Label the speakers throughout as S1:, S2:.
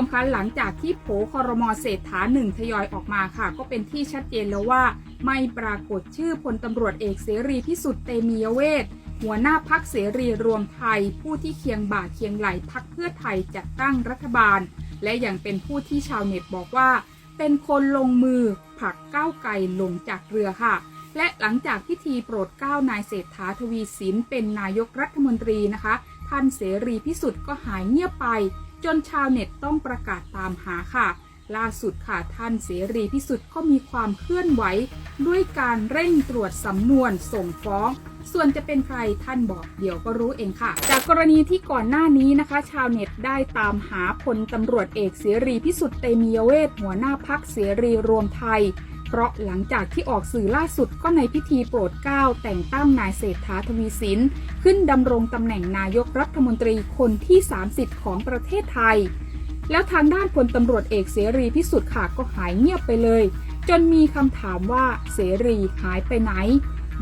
S1: มคะหลังจากที่โผคอรมอเศรษฐาหนึ่งทยอยออกมาค่ะ ก็เป็นที่ชัดเจนแล้วว่า ไม่ปรากฏชื่อพลตำรวจเอกเสรีพิสุทธิ์เตมียเวทหัวหน้าพักเสรีรวมไทย ผู้ที่เคียงบ่าเคียงไหลพักเพื่อไทยจัดตั้งรัฐบาล และยังเป็นผู้ที่ชาวเน็ตบอกว่า เป็นคนลงมือผลักก้าวไกลลงจากเรือค่ะ และหลังจากพิธีโปรดเกล้านายเศรษฐาทวีสินเป็นนายกรัฐมนตรีนะคะ ท่านเสรีพิสุทธิ์ก็หายเงียบไป จนชาวเน็ตต้องประกาศตามหาค่ะ ล่าสุดค่ะท่านเสรีพิสุทธิ์ก็มีความเคลื่อนไหว ด้วยการเร่งตรวจสำนวนส่งฟ้อง ส่วนจะเป็นใครท่านบอกเดี๋ยวก็รู้เองค่ะ จากกรณีที่ก่อนหน้านี้นะคะ ชาวเน็ตได้ตามหาพลตำรวจเอกเสรีพิสุทธิ์เตมียเวทหัวหน้าพักเสรีรวมไทย เพราะหลังจากที่ออกสื่อล่าสุดก็ในพิธีโปรดเกล้าแต่งตั้งนายเศรษฐาทวีสิน ขึ้นดำรงตำแหน่งนายกรัฐมนตรีคนที่ 30 ของประเทศไทย แล้วทางด้านพลตำรวจเอกเสรีพิสุทธิ์ค่ะก็หายเงียบไปเลย จนมีคำถามว่าเสรีหายไปไหน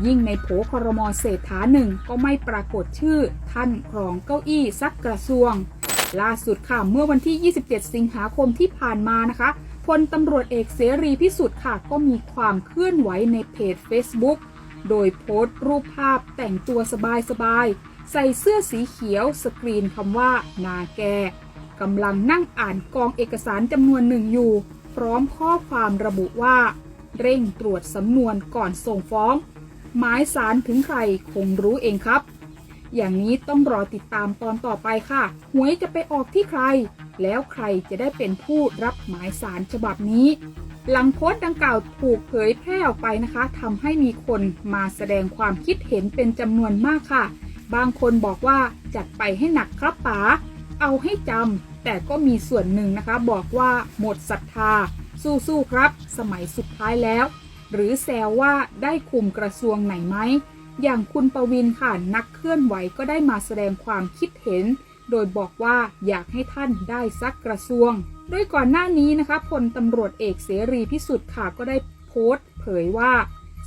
S1: ยิ่งในโผครมเศรษฐาหนึ่งก็ไม่ปรากฏชื่อ ท่านครองเก้าอี้สักกระทรวง ล่าสุดค่ะเมื่อวันที่ 27 สิงหาคมที่ผ่านมานะคะ ลตำรวจเอกเสรีพิสุทธิ์ค่ะ ก็มีความเคลื่อนไหวในเพจ Facebook โดยโพสต์รูปภาพแต่งตัวสบายๆ ใส่เสื้อสีเขียวสกรีนคำว่า นาแกกำลังนั่งอ่านกองเอกสารจำนวนหนึ่งอยู่ พร้อมข้อความระบุว่า เร่งตรวจสำนวนก่อนส่งฟ้อง หมายสารถึงใครคงรู้เองครับ อย่างนี้ต้องรอติดตามตอนต่อไปค่ะ หวยจะไปออกที่ใคร แล้วใครจะได้เป็นผู้รับหมายสารฉบับนี้ หลังโพสต์ดังกล่าวถูกเผยแพร่ออกไปนะคะทำให้มีคนมาแสดงความคิดเห็นเป็นจำนวนมากค่ะ บางคนบอกว่าจัดไปให้หนักครับป๋าเอาให้จำแต่ก็มีส่วนหนึ่งนะคะ บอกว่าหมดศรัทธา สู้ๆครับ สมัยสุดท้ายแล้ว หรือแซวว่าได้คุมกระทรวงไหนไหมอย่างคุณประวินค่ะนักเคลื่อนไหวก็ได้มาแสดงความคิดเห็น โดยบอกว่าอยากให้ท่านได้สักกระทรวง โดยก่อนหน้านี้นะคะพลตำรวจเอกเสรีพิสุทธิ์ค่ะก็ได้โพสต์ เผยว่า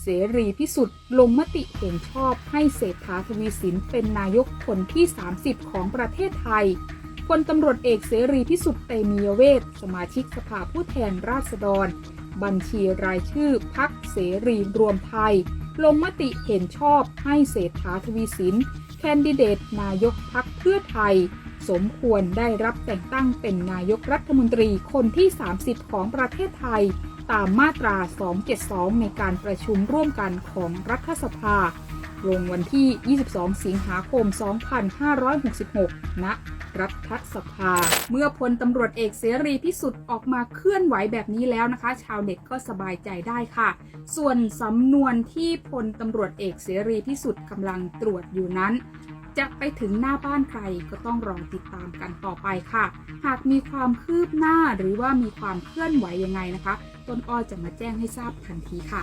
S1: เสรีพิสุทธิ์ลงมติเห็นชอบให้เศรษฐาทวีสินเป็นนายกคนที่ 30 ของประเทศไทยพลตำรวจเอกเสรีพิสุทธิ์เตมียเวทสมาชิกสภาผู้แทนราษฎร บัญชีรายชื่อพักเสรีรวมไทย ลงมติเห็นชอบให้เศรษฐาทวีสิน แคนดิเดตนายกพักเพื่อไทย สมควรได้รับแต่งตั้งเป็นนายกรัฐมนตรีคนที่ 30 ของประเทศไทย ตามมาตรา 272 ในการประชุมร่วมกันของรัฐสภา ลงวันที่ 22 สิงหาคม 2566ณ รัฐสภา เมื่อพลตำรวจเอกเสรีพิสุทธิ์ออกมาเคลื่อนไหวแบบนี้แล้วนะคะ ชาวเน็ตก็สบายใจได้ค่ะ ส่วนสำนวนที่พลตำรวจเอกเสรีพิสุทธิ์กำลังตรวจอยู่นั้นจะไปถึงหน้าบ้านใครก็ต้องรอติดตามกันต่อไปค่ะ หากมีความคืบหน้าหรือว่ามีความเคลื่อนไหวยังไงนะคะ ต้นอ้อจะมาแจ้งให้ทราบทันทีค่ะ